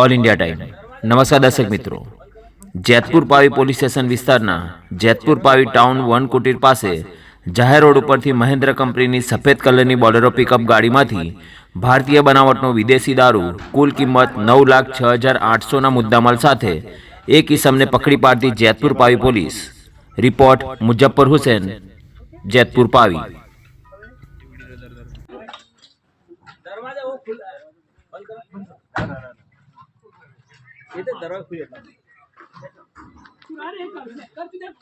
All India time નમસ્કાર દર્શક મિત્રો. જેતપુર પાવી પોલીસ સ્ટેશન વિસ્તારના જેતપુર પાવી ટાઉન વન કુટીર પાસે જાહેર રોડ ઉપરથી મહેન્દ્ર કંપનીની સફેદ કલરની બોલેરો પિકઅપ ગાડીમાંથી ભારતીય બનાવટનો વિદેશી દારૂ કુલ કિંમત નવ લાખ છ હજાર આઠસોના મુદ્દામાલ સાથે એક ઇસમને પકડી પાડતી જેતપુર પાવી પોલીસ. રિપોર્ટ મુજફ્ફર હુસેન, જેતપુર પાવી. 얘들 나라 후회다. 불안해 가면 깜짝이야.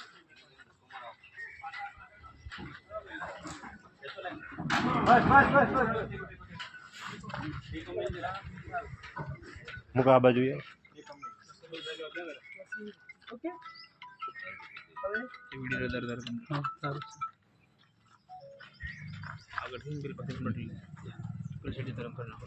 મુખ આ બાજુ ઓકે વીડિયો દર દર હા સારું આગળ હું બિલ પસંદ મળી પછી તરફ કરના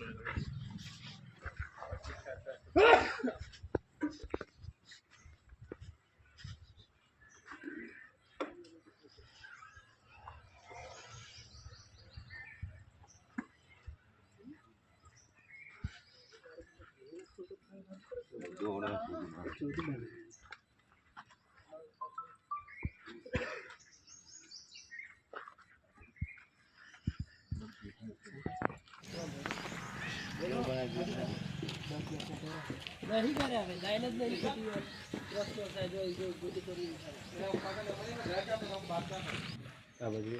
એ. આ બાજુ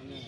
અને